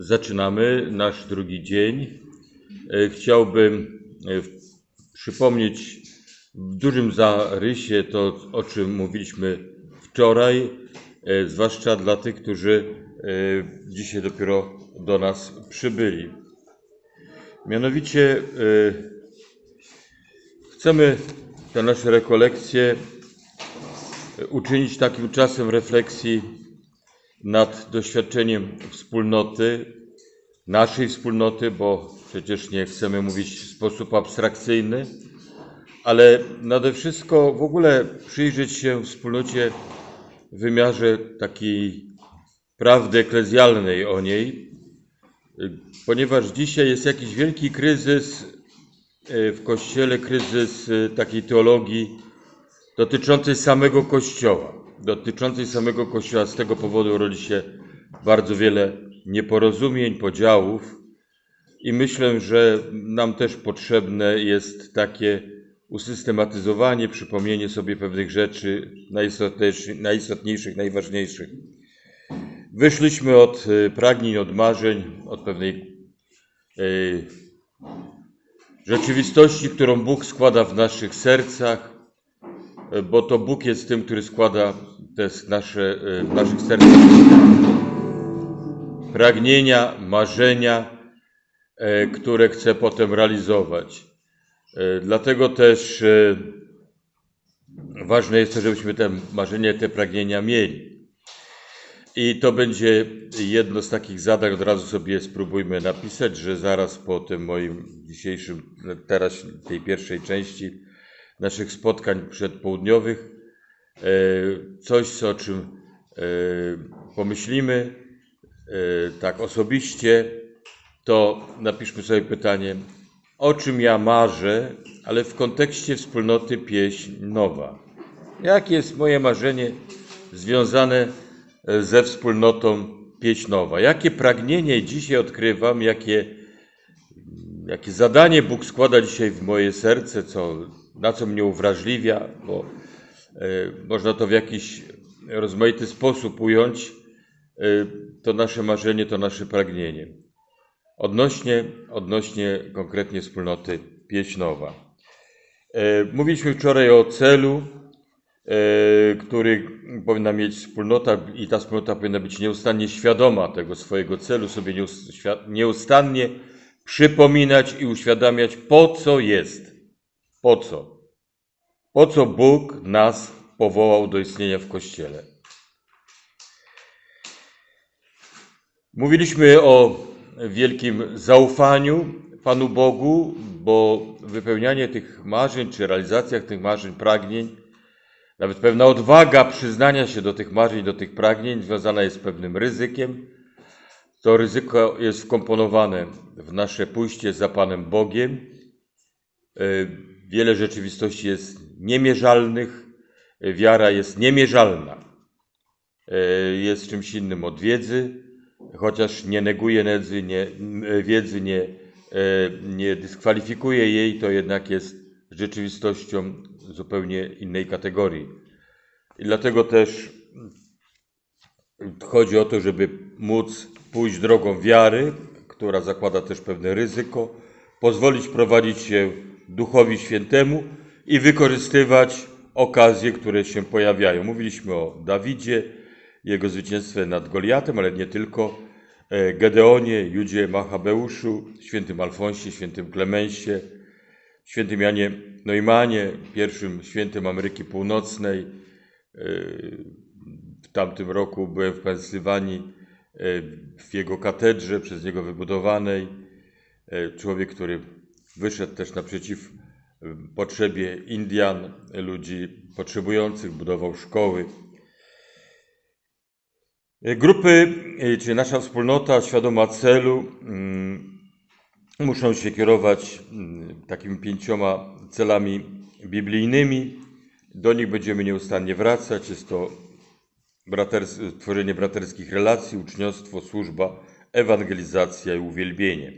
Zaczynamy nasz drugi dzień. E, Chciałbym e, przypomnieć w dużym zarysie to, o czym mówiliśmy wczoraj, e, zwłaszcza dla tych, którzy dzisiaj dopiero do nas przybyli. Mianowicie chcemy te nasze rekolekcje uczynić takim czasem refleksji nad doświadczeniem wspólnoty, naszej wspólnoty, bo przecież nie chcemy mówić w sposób abstrakcyjny, ale nade wszystko w ogóle przyjrzeć się wspólnocie w wymiarze takiej prawdy eklezjalnej o niej, ponieważ dzisiaj jest jakiś wielki kryzys y, w Kościele, kryzys y, takiej teologii dotyczącej samego Kościoła. Dotyczącej samego Kościoła. Z tego powodu rodzi się bardzo wiele nieporozumień, podziałów i myślę, że nam też potrzebne jest takie usystematyzowanie, przypomnienie sobie pewnych rzeczy najistotniejszych, najważniejszych. Wyszliśmy od y, pragnień, od marzeń, od pewnej y, rzeczywistości, którą Bóg składa w naszych sercach, bo to Bóg jest tym, który składa te nasze, y, w naszych sercach pragnienia, marzenia, e, które chce potem realizować. E, Dlatego też e, ważne jest to, żebyśmy te marzenia, te pragnienia mieli. I to będzie jedno z takich zadań, od razu sobie spróbujmy napisać, że zaraz po tym moim dzisiejszym, teraz tej pierwszej części naszych spotkań przedpołudniowych, e, coś, o czym e, pomyślimy, e, tak osobiście, to napiszmy sobie pytanie, o czym ja marzę, ale w kontekście wspólnoty pieśń nowa. Jakie jest moje marzenie związane ze wspólnotą pieśń nowa? Jakie pragnienie dzisiaj odkrywam, jakie, jakie zadanie Bóg składa dzisiaj w moje serce, co, na co mnie uwrażliwia, bo e, można to w jakiś rozmaity sposób ująć, e, to nasze marzenie, to nasze pragnienie. Odnośnie, odnośnie konkretnie wspólnoty pieśnowa. E, Mówiliśmy wczoraj o celu, który powinna mieć wspólnota i ta wspólnota powinna być nieustannie świadoma tego swojego celu, sobie nieustannie przypominać i uświadamiać, po co jest. Po co? Po co Bóg nas powołał do istnienia w Kościele. Mówiliśmy o wielkim zaufaniu Panu Bogu, bo wypełnianie tych marzeń, czy realizacja tych marzeń, pragnień, nawet pewna odwaga przyznania się do tych marzeń, do tych pragnień związana jest z pewnym ryzykiem. To ryzyko jest wkomponowane w nasze pójście za Panem Bogiem. Wiele rzeczywistości jest niemierzalnych, wiara jest niemierzalna. E, Jest czymś innym od wiedzy, chociaż nie neguje wiedzy, nie, wiedzy nie, e, nie dyskwalifikuje jej, to jednak jest rzeczywistością zupełnie innej kategorii. I dlatego też chodzi o to, żeby móc pójść drogą wiary, która zakłada też pewne ryzyko, pozwolić prowadzić się Duchowi Świętemu i wykorzystywać okazje, które się pojawiają. Mówiliśmy o Dawidzie, jego zwycięstwie nad Goliatem, ale nie tylko, e, Gedeonie, Judzie Machabeuszu, świętym Alfonsie, świętym Klemensie, świętym Janie Neumanie, pierwszym świętym Ameryki Północnej. E, W tamtym roku byłem w Pensylwanii, e, w jego katedrze, przez niego wybudowanej. Człowiek, który wyszedł też naprzeciw e, potrzebie Indian, ludzi potrzebujących, budował szkoły. E, Grupy, e, czy nasza wspólnota świadoma celu, mm, muszą się kierować mm, takimi pięcioma celami biblijnymi. Do nich będziemy nieustannie wracać. Jest to braters tworzenie braterskich relacji, uczniostwo, służba, ewangelizacja i uwielbienie.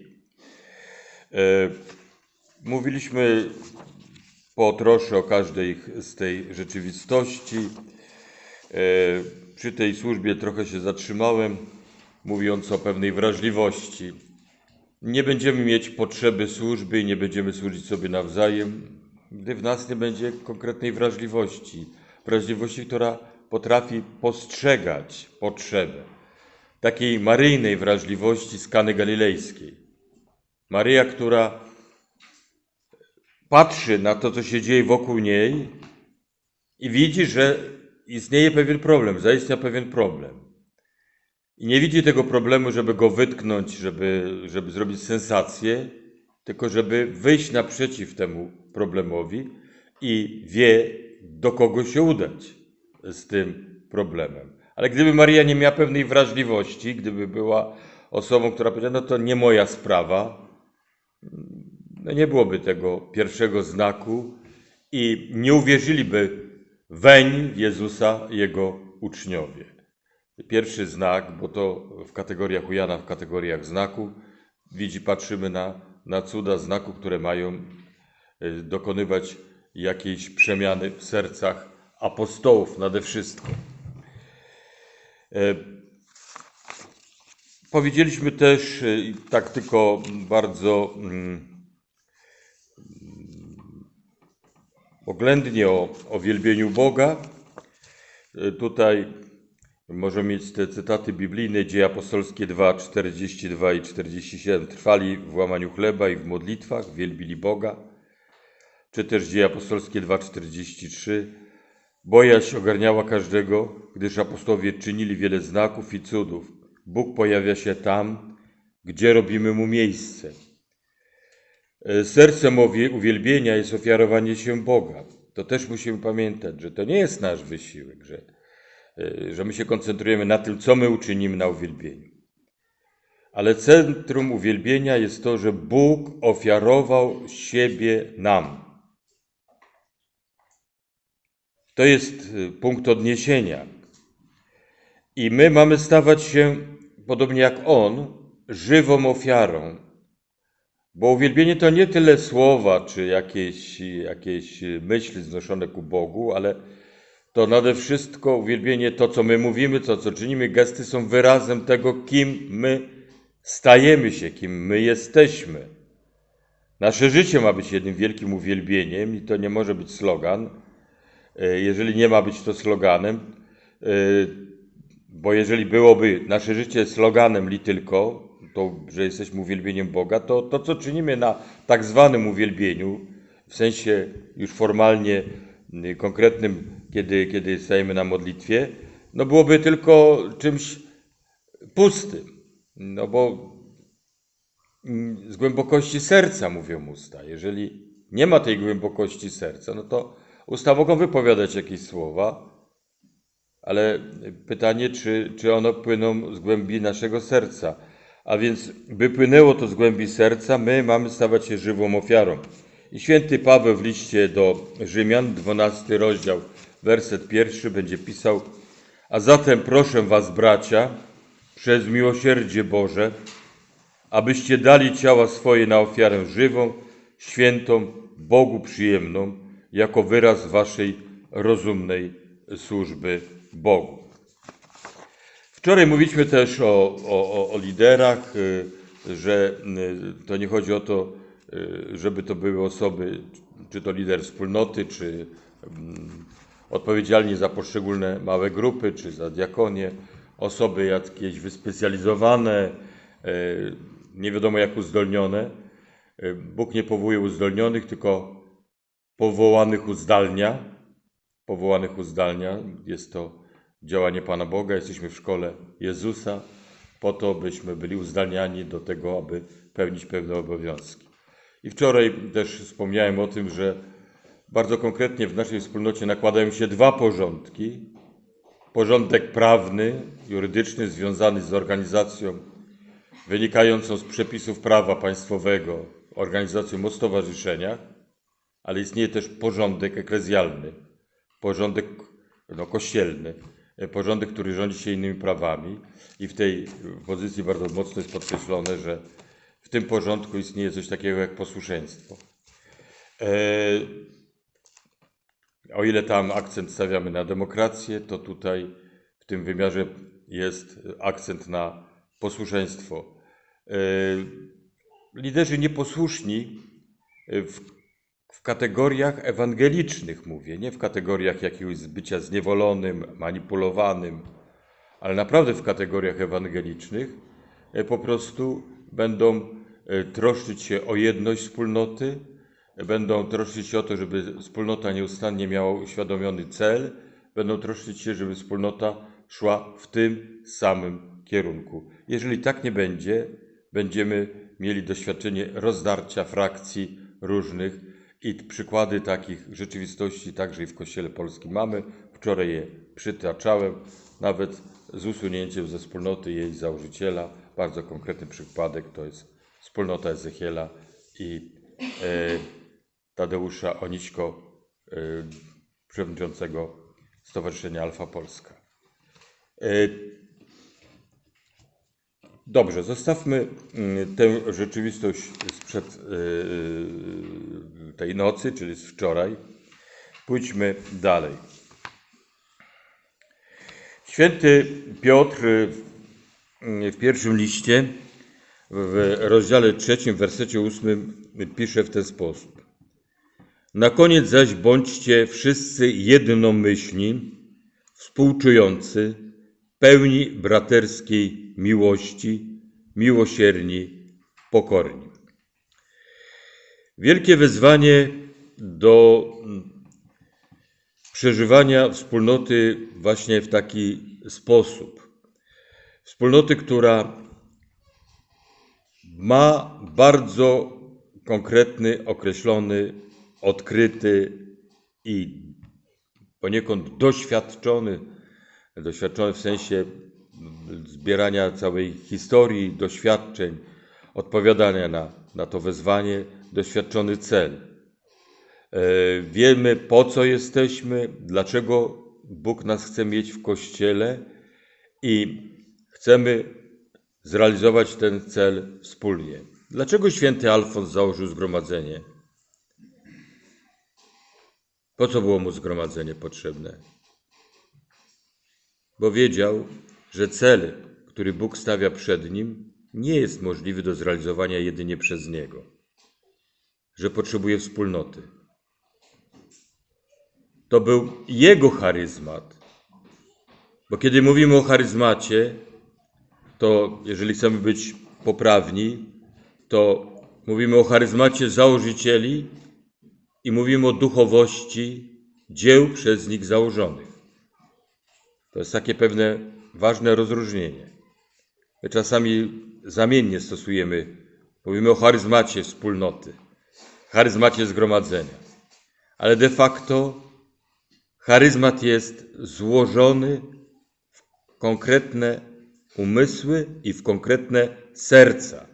Mówiliśmy po trosze o każdej z tej rzeczywistości. E, Przy tej służbie trochę się zatrzymałem, mówiąc o pewnej wrażliwości. Nie będziemy mieć potrzeby służby i nie będziemy służyć sobie nawzajem, gdy w nas nie będzie konkretnej wrażliwości. Wrażliwości, która potrafi postrzegać potrzebę. Takiej maryjnej wrażliwości z Kany Galilejskiej. Maryja, która patrzy na to, co się dzieje wokół niej i widzi, że istnieje pewien problem, zaistniał pewien problem. I nie widzi tego problemu, żeby go wytknąć, żeby, żeby zrobić sensację, tylko żeby wyjść naprzeciw temu problemowi i wie, do kogo się udać z tym problemem. Ale gdyby Maria nie miała pewnej wrażliwości, gdyby była osobą, która powiedziała, no to nie moja sprawa, no nie byłoby tego pierwszego znaku i nie uwierzyliby weń Jezusa jego uczniowie. Pierwszy znak, bo to w kategoriach u Jana, w kategoriach znaku, widzi, patrzymy na, na cuda znaku, które mają y, dokonywać jakiejś przemiany w sercach apostołów nade wszystko. E, Powiedzieliśmy też, y, tak tylko bardzo oględnie o, o wielbieniu Boga. Y, Tutaj możemy mieć te cytaty biblijne, Dzieje Apostolskie 2, 42 i 47. Trwali w łamaniu chleba i w modlitwach, wielbili Boga. Czy też Dzieje Apostolskie 2, 43. Bojaźń ogarniała każdego, gdyż apostowie czynili wiele znaków i cudów. Bóg pojawia się tam, gdzie robimy mu miejsce. E, Sercem uwielbienia jest ofiarowanie się Boga. To też musimy pamiętać, że to nie jest nasz wysiłek, że, e, że my się koncentrujemy na tym, co my uczynimy na uwielbieniu. Ale centrum uwielbienia jest to, że Bóg ofiarował siebie nam. To jest y, punkt odniesienia. I my mamy stawać się, podobnie jak On, żywą ofiarą. Bo uwielbienie to nie tyle słowa, czy jakieś, jakieś myśli znoszone ku Bogu, ale to nade wszystko uwielbienie, to co my mówimy, to co czynimy, gesty są wyrazem tego, kim my stajemy się, kim my jesteśmy. Nasze życie ma być jednym wielkim uwielbieniem i to nie może być slogan. Jeżeli nie ma być to sloganem, bo jeżeli byłoby nasze życie sloganem li tylko, to, że jesteśmy uwielbieniem Boga, to to, co czynimy na tak zwanym uwielbieniu, w sensie już formalnie konkretnym, kiedy, kiedy stajemy na modlitwie, no byłoby tylko czymś pustym. No bo z głębokości serca mówią usta. Jeżeli nie ma tej głębokości serca, no to usta mogą wypowiadać jakieś słowa, ale pytanie, czy, czy one płyną z głębi naszego serca. A więc, by płynęło to z głębi serca, my mamy stawać się żywą ofiarą. I święty Paweł w liście do Rzymian, 12 rozdział, werset pierwszy, będzie pisał: A zatem proszę Was, bracia, przez miłosierdzie Boże, abyście dali ciała swoje na ofiarę żywą, świętą, Bogu przyjemną, jako wyraz Waszej rozumnej służby Bogu. Wczoraj mówiliśmy też o, o, o- liderach, y, że y, to nie chodzi o to, y, żeby to były osoby, czy to lider wspólnoty, czy mm, odpowiedzialni za poszczególne małe grupy, czy za diakonię, osoby jakieś wyspecjalizowane, nie wiadomo jak uzdolnione. Bóg nie powołuje uzdolnionych, tylko powołanych uzdalnia. Powołanych uzdalnia. Jest to działanie Pana Boga. Jesteśmy w szkole Jezusa po to, byśmy byli uzdalniani do tego, aby pełnić pewne obowiązki. I wczoraj też wspomniałem o tym, że bardzo konkretnie w naszej wspólnocie nakładają się dwa porządki. Porządek prawny, jurydyczny, związany z organizacją wynikającą z przepisów prawa państwowego, organizacją o stowarzyszeniach, ale istnieje też porządek eklezjalny, porządek no, kościelny, porządek, który rządzi się innymi prawami. I w tej pozycji bardzo mocno jest podkreślone, że w tym porządku istnieje coś takiego jak posłuszeństwo. E, o ile tam akcent stawiamy na demokrację, to tutaj w tym wymiarze jest akcent na posłuszeństwo. E, Liderzy nieposłuszni e, w, w kategoriach ewangelicznych mówię, nie w kategoriach jakiegoś bycia zniewolonym, manipulowanym, ale naprawdę w kategoriach ewangelicznych e, po prostu będą e, troszczyć się o jedność wspólnoty, będą troszczyć się o to, żeby wspólnota nieustannie miała uświadomiony cel, będą troszczyć się, żeby wspólnota szła w tym samym kierunku. Jeżeli tak nie będzie, będziemy mieli doświadczenie rozdarcia frakcji różnych i przykłady takich rzeczywistości także i w Kościele Polskim mamy. Wczoraj je przytaczałem, nawet z usunięciem ze wspólnoty jej założyciela. Bardzo konkretny przypadek to jest wspólnota Ezechiela i e, Tadeusza Oniśko, e, przewodniczącego Stowarzyszenia Alfa Polska. E, Dobrze, zostawmy mm, tę rzeczywistość sprzed yy, tej nocy, czyli z wczoraj. Pójdźmy dalej. Święty Piotr yy, w pierwszym liście, w rozdziale trzecim, wersecie ósmym, pisze w ten sposób. Na koniec zaś bądźcie wszyscy jednomyślni, współczujący, pełni braterskiej miłości, miłosierni, pokorni. Wielkie wyzwanie do przeżywania wspólnoty właśnie w taki sposób. Wspólnoty, która ma bardzo konkretny, określony, odkryty i poniekąd doświadczony doświadczony w sensie zbierania całej historii, doświadczeń, odpowiadania na, na to wezwanie, doświadczony cel. E, Wiemy, po co jesteśmy, dlaczego Bóg nas chce mieć w kościele i chcemy zrealizować ten cel wspólnie. Dlaczego święty Alfons założył zgromadzenie? Po co było mu zgromadzenie potrzebne? bo wiedział, że cel, który Bóg stawia przed nim, nie jest możliwy do zrealizowania jedynie przez niego, że potrzebuje wspólnoty. To był jego charyzmat, bo kiedy mówimy o charyzmacie, to jeżeli chcemy być poprawni, to mówimy o charyzmacie założycieli i mówimy o duchowości dzieł przez nich założonych. To jest takie pewne ważne rozróżnienie. My czasami zamiennie stosujemy, mówimy o charyzmacie wspólnoty, charyzmacie zgromadzenia, ale de facto charyzmat jest złożony w konkretne umysły i w konkretne serca.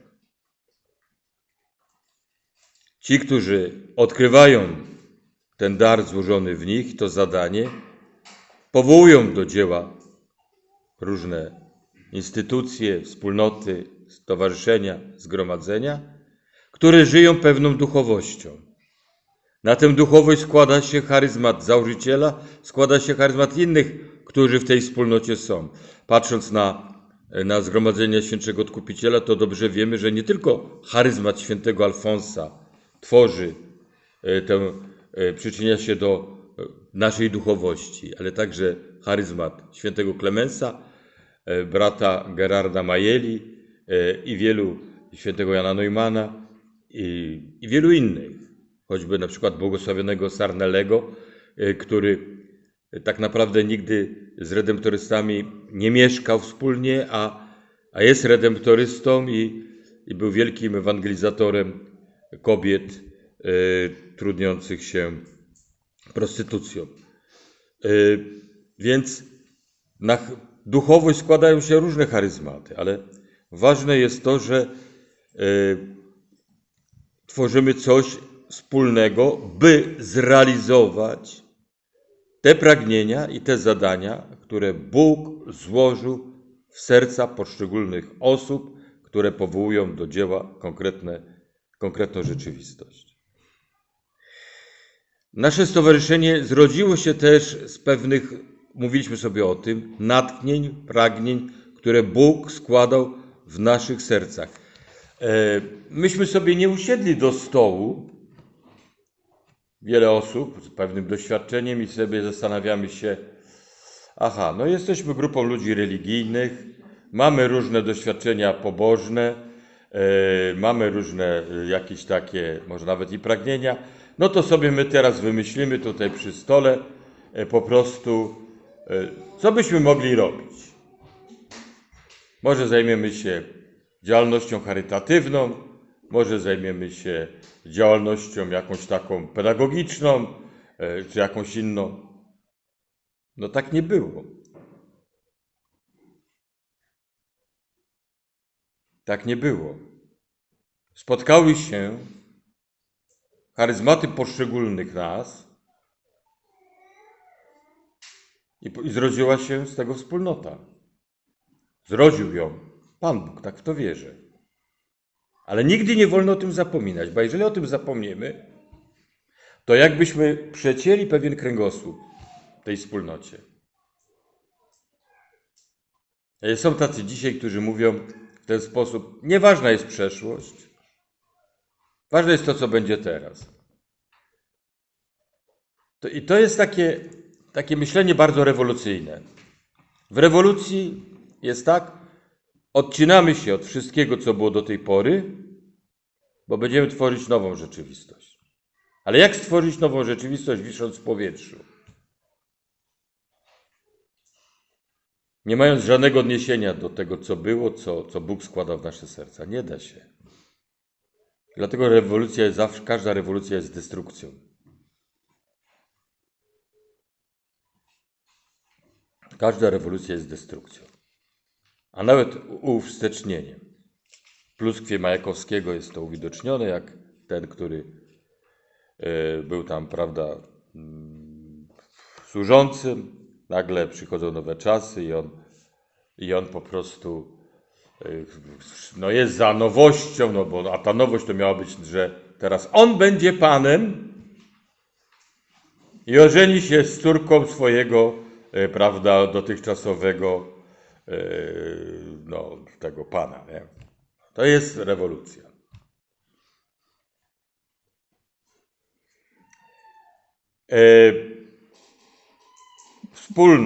Ci, którzy odkrywają ten dar złożony w nich, to zadanie, powołują do dzieła różne instytucje, wspólnoty, stowarzyszenia, zgromadzenia, które żyją pewną duchowością. Na tę duchowość składa się charyzmat założyciela, składa się charyzmat innych, którzy w tej wspólnocie są. Patrząc na, na zgromadzenie świętego Odkupiciela, to dobrze wiemy, że nie tylko charyzmat świętego Alfonsa tworzy e, tę, e, przyczynia się do naszej duchowości, ale także charyzmat świętego Klemensa, e, brata Gerarda Majeli e, i wielu, świętego Jana Neumana i, i wielu innych, choćby na przykład błogosławionego Sarnelego, e, który tak naprawdę nigdy z redemptorystami nie mieszkał wspólnie, a, a jest redemptorystą i, i był wielkim ewangelizatorem kobiet trudniących się prostytucją. Więc na duchowość składają się różne charyzmaty, ale ważne jest to, że tworzymy coś wspólnego, by zrealizować te pragnienia i te zadania, które Bóg złożył w serca poszczególnych osób, które powołują do dzieła konkretne, konkretną rzeczywistość. Nasze stowarzyszenie zrodziło się też z pewnych, mówiliśmy sobie o tym, natchnień, pragnień, które Bóg składał w naszych sercach. E, Myśmy sobie nie usiedli do stołu, wiele osób z pewnym doświadczeniem i sobie zastanawiamy się, aha, no jesteśmy grupą ludzi religijnych, mamy różne doświadczenia pobożne, e, mamy różne e, jakieś takie, może nawet i pragnienia, no to sobie my teraz wymyślimy tutaj przy stole e, po prostu, e, co byśmy mogli robić. Może zajmiemy się działalnością charytatywną, może zajmiemy się działalnością jakąś taką pedagogiczną, e, czy jakąś inną. No tak nie było. Tak nie było. Spotkały się charyzmaty poszczególnych nas i, i zrodziła się z tego wspólnota. Zrodził ją Pan Bóg, tak w to wierzę. Ale nigdy nie wolno o tym zapominać, bo jeżeli o tym zapomniemy, to jakbyśmy przecięli pewien kręgosłup tej wspólnocie. Są tacy dzisiaj, którzy mówią w ten sposób: nieważna jest przeszłość, ważne jest to, co będzie teraz. To, I to jest takie, takie myślenie bardzo rewolucyjne. W rewolucji jest tak, odcinamy się od wszystkiego, co było do tej pory, bo będziemy tworzyć nową rzeczywistość. Ale jak stworzyć nową rzeczywistość, wisząc w powietrzu? Nie mając żadnego odniesienia do tego, co było, co, co Bóg składa w nasze serca. Nie da się. Dlatego rewolucja jest zawsze, każda rewolucja jest destrukcją. Każda rewolucja jest destrukcją. A nawet uwstecznieniem. Pluskwie Majakowskiego jest to uwidocznione, jak ten, który e, był tam, prawda, mm, służącym. Nagle przychodzą nowe czasy i on, i on po prostu no jest za nowością, no bo a ta nowość to miała być, że teraz on będzie panem i ożeni się z córką swojego, e, prawda, dotychczasowego e, no, tego pana. Nie? To jest rewolucja. E, Wspólno